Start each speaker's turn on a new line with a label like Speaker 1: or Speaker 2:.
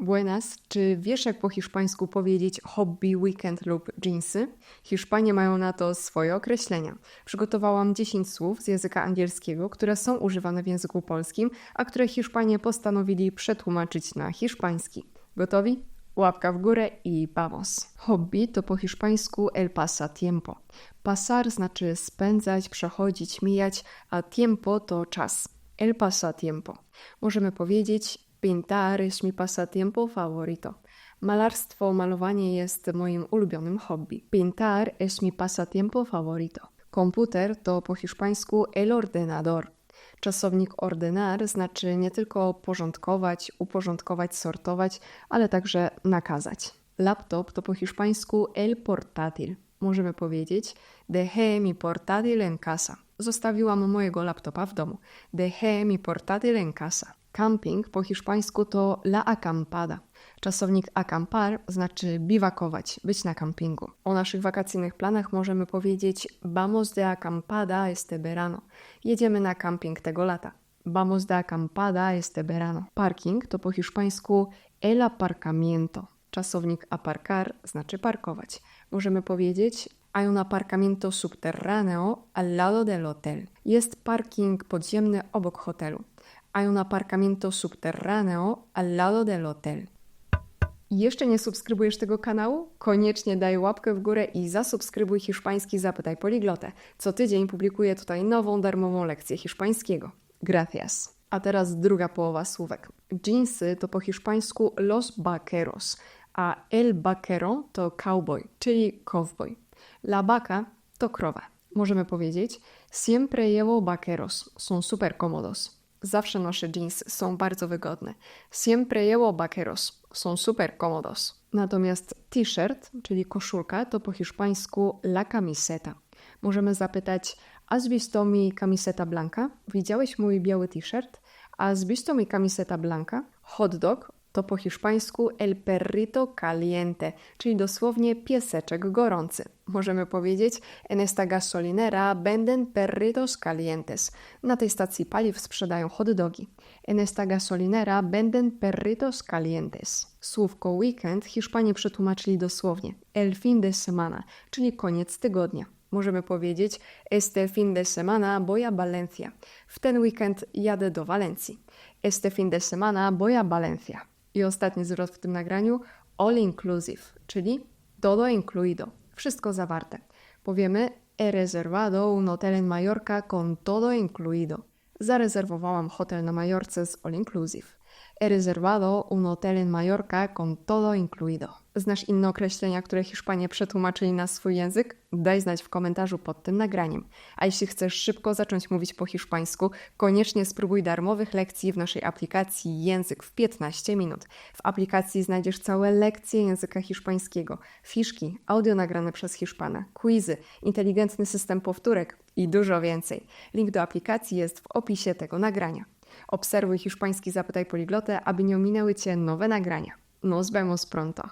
Speaker 1: Buenas, czy wiesz jak po hiszpańsku powiedzieć hobby, weekend lub jeansy? Hiszpanie mają na to swoje określenia. Przygotowałam 10 słów z języka angielskiego, które są używane w języku polskim, a które Hiszpanie postanowili przetłumaczyć na hiszpański. Gotowi? Łapka w górę i vamos. Hobby to po hiszpańsku el pasatiempo. Pasar znaczy spędzać, przechodzić, mijać, a tiempo to czas. El pasatiempo. Możemy powiedzieć Pintar es mi pasatiempo favorito. Malarstwo, malowanie jest moim ulubionym hobby. Pintar es mi pasatiempo favorito. Komputer to po hiszpańsku el ordenador. Czasownik ordenar znaczy nie tylko porządkować, uporządkować, sortować, ale także nakazać. Laptop to po hiszpańsku el portátil. Możemy powiedzieć dejé mi portátil en casa. Zostawiłam mojego laptopa w domu. Dejé mi portátil en casa. Camping po hiszpańsku to la acampada. Czasownik acampar znaczy biwakować, być na kampingu. O naszych wakacyjnych planach możemy powiedzieć vamos de acampada este verano. Jedziemy na camping tego lata. Vamos de acampada este verano. Parking to po hiszpańsku el aparcamiento. Czasownik aparcar znaczy parkować. Możemy powiedzieć hay un aparcamiento subterráneo al lado del hotel. Jest parking podziemny obok hotelu. Hay un aparcamiento subterráneo al lado del hotel. Jeszcze nie subskrybujesz tego kanału? Koniecznie daj łapkę w górę i zasubskrybuj hiszpański Zapytaj Poliglotę. Co tydzień publikuję tutaj nową darmową lekcję hiszpańskiego. Gracias. A teraz druga połowa słówek. Jeansy to po hiszpańsku los vaqueros, a el vaquero to cowboy, czyli cowboy. La vaca to krowa. Możemy powiedzieć siempre llevo vaqueros, są super cómodos. Zawsze noszę jeans, są bardzo wygodne. Siempre llevo vaqueros, są super cómodos. Natomiast t-shirt, czyli koszulka, to po hiszpańsku la camiseta. Możemy zapytać, ¿has visto mi camiseta blanca? Widziałeś mój biały t-shirt? ¿Has visto mi camiseta blanca? Hot dog to po hiszpańsku el perrito caliente, czyli dosłownie pieseczek gorący. Możemy powiedzieć en esta gasolinera venden perritos calientes. Na tej stacji paliw sprzedają hot dogi. En esta gasolinera venden perritos calientes. Słówko weekend Hiszpanie przetłumaczyli dosłownie el fin de semana, czyli koniec tygodnia. Możemy powiedzieć este fin de semana voy a Valencia. W ten weekend jadę do Walencji. Este fin de semana voy a Valencia. I ostatni zwrot w tym nagraniu all inclusive, czyli todo incluido, wszystko zawarte. Powiemy he reservado un hotel en Mallorca con todo incluido. Zarezerwowałam hotel na Majorce z all inclusive. He reservado un hotel en Mallorca con todo incluido. Znasz inne określenia, które Hiszpanie przetłumaczyli na swój język? Daj znać w komentarzu pod tym nagraniem. A jeśli chcesz szybko zacząć mówić po hiszpańsku, koniecznie spróbuj darmowych lekcji w naszej aplikacji Język w 15 minut. W aplikacji znajdziesz całe lekcje języka hiszpańskiego, fiszki, audio nagrane przez Hiszpana, quizy, inteligentny system powtórek i dużo więcej. Link do aplikacji jest w opisie tego nagrania. Obserwuj hiszpański Zapytaj Poliglotę, aby nie ominęły Cię nowe nagrania. Nos vemos pronto.